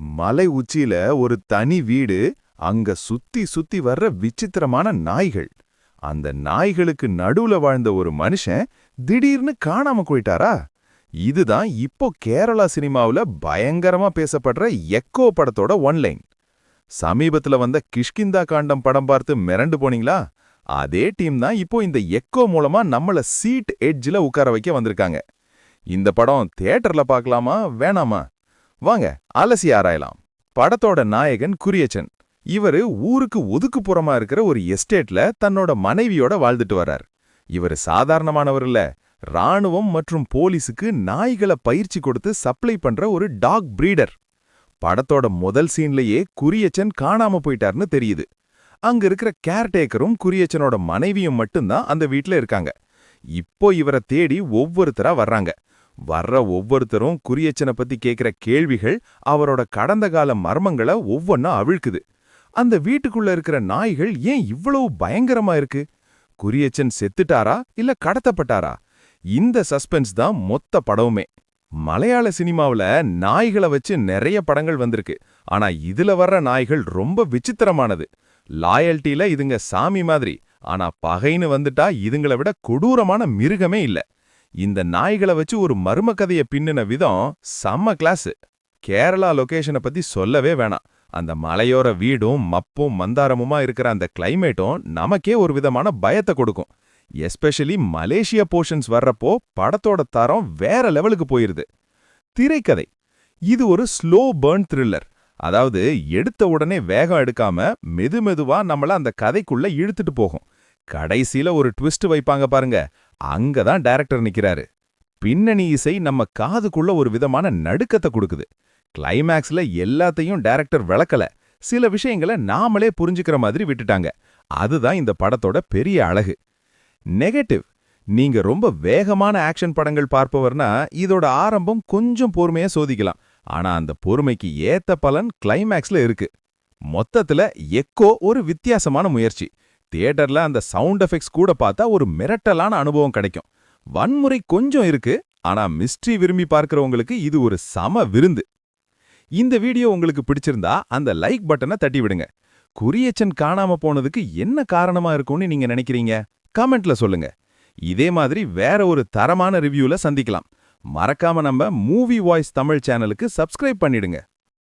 மலை உச்சியில ஒரு தனி வீடு அங்க சுத்தி சுத்தி வர்ற விசித்திரமான நாய்கள். அந்த நாய்களுக்கு நடுவுல வாழ்ந்த ஒரு மனுஷன் திடீர்னு காணாம போயிட்டாரா? இதுதான் இப்போ கேரளா சினிமாவுல பயங்கரமா பேசப்படுற எக்கோ படத்தோட ஒன்லைன் சமீபத்துல வந்த கிஷ்கிந்தா காண்டம் படம் பார்த்து மிரண்டு போனீங்களா? அதே டீம் தான் இப்போ இந்த எக்கோ மூலமா நம்மள சீட் எட்ஜ்ல உட்கார வைக்க வந்திருக்காங்க. இந்த படம் தியேட்டர்ல பார்க்கலாமா? வேணாமா? வாங்க அலசி ஆராயலாம். படத்தோட நாயகன் குரியச்சன். இவரு ஊருக்கு ஒதுக்குப்புறமா இருக்கிற ஒரு எஸ்டேட்ல தன்னோட மனைவியோட வாழ்ந்துட்டு வர்றார். இவர் சாதாரணமானவர் இல்ல. ராணுவம் மற்றும் போலீஸுக்கு நாய்களை பயிற்சி கொடுத்து சப்ளை பண்ற ஒரு டாக் பிரீடர். படத்தோட முதல் சீன்லயே குரியச்சன் காணாம போயிட்டார்னு தெரியுது. அங்க இருக்கிற கேர்டேக்கரும் குரியச்சனோட மனைவியும் மட்டும்தான் அந்த வீட்ல இருக்காங்க. இப்போ இவரை தேடி ஒவ்வொருத்தரா வர்றாங்க. வர்ற ஒவ்வொருத்தரும் குரியச்சனை பத்தி கேக்குற கேள்விகள் அவரோட கடந்த கால மர்மங்களை ஒவ்வொன்னா அவிழ்க்குது. அந்த வீட்டுக்குள்ள இருக்கிற நாய்கள் ஏன் இவ்வளவு பயங்கரமா இருக்கு? குரியச்சன் செத்துட்டாரா இல்ல கடத்தப்பட்டாரா? இந்த சஸ்பென்ஸ் தான் மொத்த படமுமே மலையாள சினிமாவுல நாய்களை வச்சு நிறைய படங்கள் வந்திருக்கு. ஆனா இதுல வர்ற நாய்கள் ரொம்ப விசித்திரமானது. லாயல்ட்டியில இதுங்க சாமி மாதிரி. ஆனா பகைன்னு வந்துட்டா இதுங்களை விட கொடூரமான மிருகமே இல்ல. இந்த நாய்களை வச்சு ஒரு மர்ம கதைய பின்னின விதம் செம்ம கிளாஸ் கேரளா லொகேஷனை பத்தி சொல்லவே வேணாம். அந்த மலையோர வீடும் மப்பும் மந்தாரமுமா இருக்கிற அந்த கிளைமேட்டும் நமக்கே ஒரு விதமான பயத்தை கொடுக்கும். எஸ்பெஷலி மலேசியா போர்ஷன்ஸ் வர்றப்போ படத்தோட தரம் வேற லெவலுக்கு போயிருது. திரைக்கதை. இது ஒரு ஸ்லோ பேர்ன் த்ரில்லர் அதாவது எடுத்த உடனே வேகம் எடுக்காம மெதுமெதுவா நம்மள அந்த கதைக்குள்ள இழுத்துட்டு போகும். கடைசியில ஒரு ட்விஸ்ட் வைப்பாங்க பாருங்க. அங்க தான் டைரக்டர் நிக்கிறாரு. பின்னணி இசை நம்ம காதுக்குள்ள ஒரு விதமான நடுக்கத்தை கொடுக்குது. கிளைமேக்ஸ்ல எல்லாத்தையும் டைரக்டர் விளக்கல. சில விஷயங்களை நாமளே புரிஞ்சுக்கிற மாதிரி விட்டுட்டாங்க. அதுதான் இந்த படத்தோட பெரிய அழகு. நெகட்டிவ். நீங்க ரொம்ப வேகமான ஆக்ஷன் படங்கள் பார்ப்பவர்னா இதோட ஆரம்பம் கொஞ்சம் பொறுமையா சோதிக்கலாம். ஆனா அந்த பொறுமைக்கு ஏத்த பலன் கிளைமேக்ஸ்ல இருக்கு. மொத்தத்துல எக்கோ ஒரு வித்தியாசமான முயற்சி. தியேட்டர்ல அந்த சவுண்ட் எஃபெக்ட்ஸ் கூட பார்த்தா ஒரு மிரட்டலான அனுபவம் கிடைக்கும். வன்முறை கொஞ்சம் இருக்கு ஆனா மிஸ்ட்ரி விரும்பி பார்க்கறவங்களுக்கு இது ஒரு சம விருந்து. இந்த வீடியோ உங்களுக்கு பிடிச்சிருந்தா அந்த லைக் பட்டனை தட்டி விடுங்க. குரியச்சன் காணாம போனதுக்கு என்ன காரணமா இருக்கும்னு நீங்க நினைக்கிறீங்க? கமெண்ட்ல சொல்லுங்க. இதே மாதிரி வேற ஒரு தரமான ரிவ்யூல சந்திக்கலாம். மறக்காம நம்ம மூவி வாய்ஸ் தமிழ் சேனலுக்கு சப்ஸ்கிரைப் பண்ணிடுங்க.